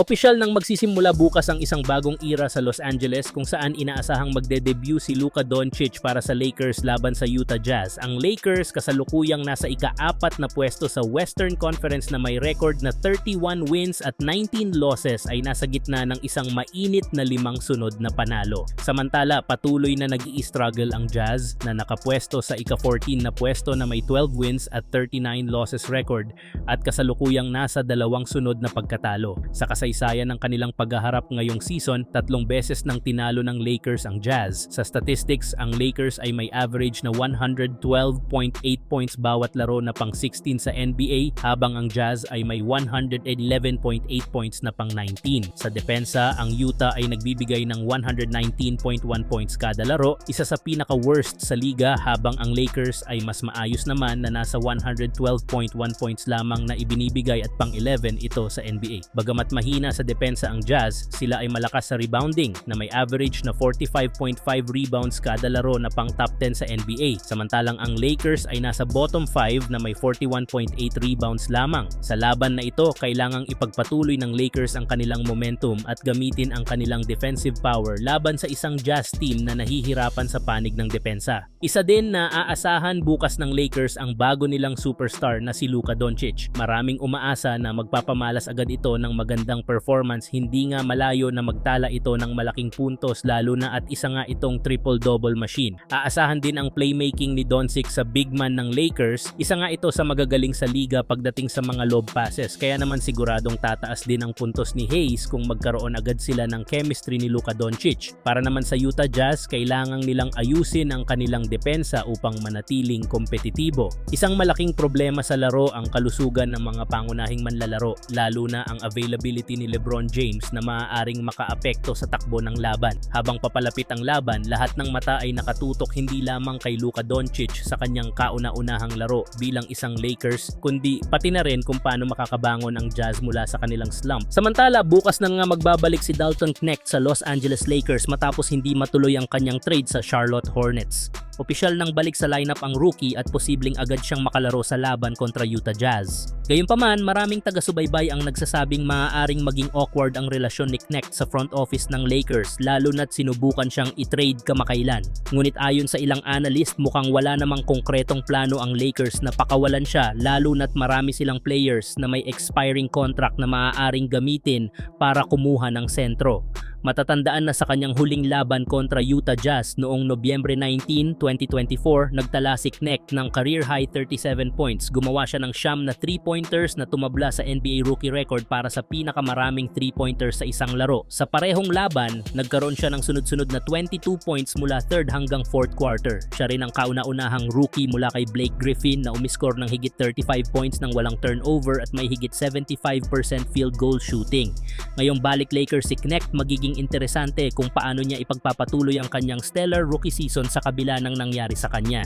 Opisyal nang magsisimula bukas ang isang bagong era sa Los Angeles kung saan inaasahang magde-debut si Luka Doncic para sa Lakers laban sa Utah Jazz. Ang Lakers kasalukuyang nasa ika-apat na pwesto sa Western Conference na may record na 31 wins at 19 losses ay nasa gitna ng isang mainit na limang sunod na panalo. Samantala, patuloy na nag struggle ang Jazz na nakapwesto sa ika-14 na pwesto na may 12 wins at 39 losses record at kasalukuyang nasa dalawang sunod na pagkatalo. Sa kasaysayan ng kanilang paghaharap ngayong season, tatlong beses nang tinalo ng Lakers ang Jazz. Sa statistics, ang Lakers ay may average na 112.8 points bawat laro na pang 16 sa NBA habang ang Jazz ay may 111.8 points na pang 19. Sa depensa, ang Utah ay nagbibigay ng 119.1 points kada laro, isa sa pinaka-worst sa liga habang ang Lakers ay mas maayos naman na nasa 112.1 points lamang na ibinibigay at pang 11 ito sa NBA. Bagamat mahina sa depensa ang Jazz, sila ay malakas sa rebounding na may average na 45.5 rebounds kada laro na pang top 10 sa NBA. Samantalang ang Lakers ay nasa bottom 5 na may 41.8 rebounds lamang. Sa laban na ito, kailangang ipagpatuloy ng Lakers ang kanilang momentum at gamitin ang kanilang defensive power laban sa isang Jazz team na nahihirapan sa panig ng depensa. Isa din na aasahan bukas ng Lakers ang bago nilang superstar na si Luka Doncic. Maraming umaasa na magpapamalas agad ito ng magandang performance hindi nga malayo na magtala ito ng malaking puntos lalo na at isa nga itong triple-double machine. Aasahan din ang playmaking ni Doncic sa big man ng Lakers. Isa nga ito sa magagaling sa liga pagdating sa mga lob passes kaya naman siguradong tataas din ang puntos ni Hayes kung magkaroon agad sila ng chemistry ni Luka Doncic. Para naman sa Utah Jazz, kailangang nilang ayusin ang kanilang depensa upang manatiling kompetitibo. Isang malaking problema sa laro ang kalusugan ng mga pangunahing manlalaro, lalo na ang availability ni LeBron James na maaaring makaapekto sa takbo ng laban. Habang papalapit ang laban, lahat ng mata ay nakatutok hindi lamang kay Luka Doncic sa kanyang kauna-unahang laro bilang isang Lakers, kundi pati na rin kung paano makakabangon ang Jazz mula sa kanilang slump. Samantala, bukas na nga magbabalik si Dalton Knecht sa Los Angeles Lakers matapos hindi matuloy ang kanyang trade sa Charlotte Hornets. Opisyal nang balik sa lineup ang rookie at posibleng agad siyang makalaro sa laban kontra Utah Jazz. Gayunpaman, maraming taga-subaybay ang nagsasabing maaaring maging awkward ang relasyon ni Knecht sa front office ng Lakers lalo na't sinubukan siyang i-trade kamakailan. Ngunit ayon sa ilang analyst, mukhang wala namang konkretong plano ang Lakers na pakawalan siya lalo na't marami silang players na may expiring contract na maaaring gamitin para kumuha ng sentro. Matatandaan na sa kanyang huling laban kontra Utah Jazz noong Nobyembre 19, 2024, nagtala si Knecht ng career-high 37 points. Gumawa siya ng siyam na 3-pointers na tumabla sa NBA rookie record para sa pinakamaraming 3-pointers sa isang laro. Sa parehong laban, nagkaroon siya ng sunod-sunod na 22 points mula 3rd hanggang 4th quarter. Siya rin ang kauna-unahang rookie mula kay Blake Griffin na umiskor ng higit 35 points ng walang turnover at may higit 75% field goal shooting. Ngayong balik Lakers si Knecht magiging interesante kung paano niya ipagpapatuloy ang kanyang stellar rookie season sa kabila ng nangyari sa kanya.